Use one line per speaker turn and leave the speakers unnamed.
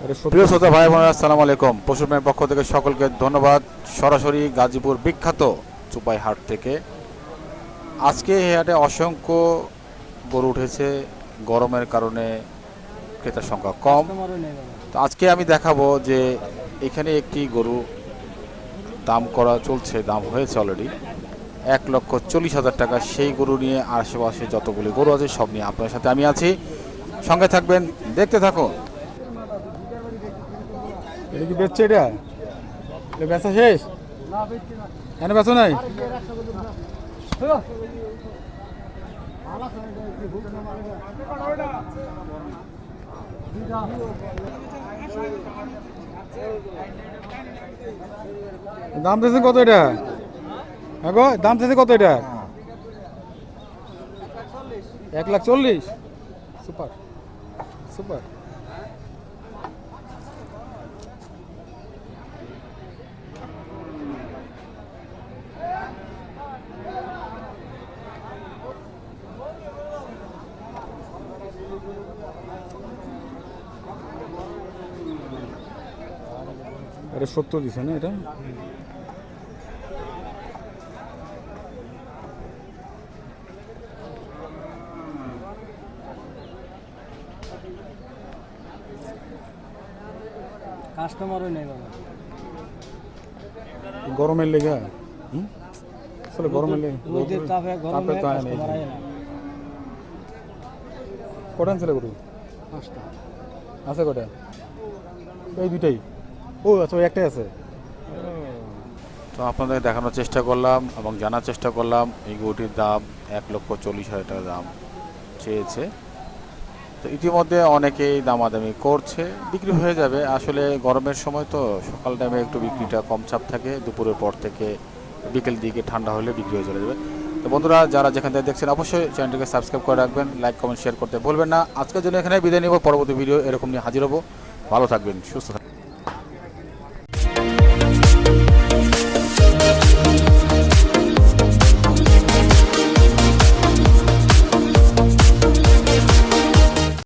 প্রিয় শ্রোতা ভাই বোনেরা আসসালামু আলাইকুম। পশুমের পক্ষ থেকে সকলকে ধন্যবাদ। সরাসরি গাজীপুর বিখ্যাত চুপাই হাট থেকে। আজকে এই হাটে অসংখ্য গরু উঠেছে। গরমের কারণে ক্রেতার সংখ্যা কম। তো আজকে আমি দেখাবো যে এখানে একটি গরু দাম করা চলছে দাম হয়েছে অলরেডি এক লক্ষ চল্লিশ হাজার টাকা। সেই গরু নিয়ে আশেপাশে যতগুলি গরু আছে সব নিয়ে আপনার সাথে আমি আছি। সঙ্গে থাকবেন দেখতে থাকুন।
এটা কি বেচছে এটা? এটা বেচা শেষ? কেন বেচো নাই? দাম দিয়েছে কত এটা? হ্যাঁ গো, দাম দিয়েছে কত এটা? এক লাখ চল্লিশ। Super super. এটা সত্য দিছে না এটা?
কাস্টমারও নেই বাবা।
গরমের লেগে? আসলে গরমের লেগে
তাপে
তাপে তো আয় কটা আনছিলে গরু?
পাঁচটা।
আছে কটা? এই দুইটাই? ও আচ্ছা একটাই আছে।
তো আপনাদের দেখানোর চেষ্টা করলাম এবং জানার চেষ্টা করলাম, এই গরুটির দাম এক লক্ষ চল্লিশ হাজার টাকা দাম চেয়েছে। তো ইতিমধ্যে অনেকেই দামাদামি করছে, বিক্রি হয়ে যাবে। আসলে গরমের সময় তো সকাল টাইমে একটু বিক্রিটা কম চাপ থাকে, দুপুরের পর থেকে বিকেল দিকে ঠান্ডা হলে বিক্রি হয়ে চলে যাবে। তো বন্ধুরা, যারা যেখান থেকে দেখছেন, অবশ্যই চ্যানেলটিকে সাবস্ক্রাইব করে রাখবেন লাইক কমেন্ট শেয়ার করতে ভুলবেন না। আজকের জন্য এখানে বিদায় নিব, পরবর্তী ভিডিও এরকম নিয়ে হাজির হব। ভালো থাকবেন, সুস্থ থাকবেন।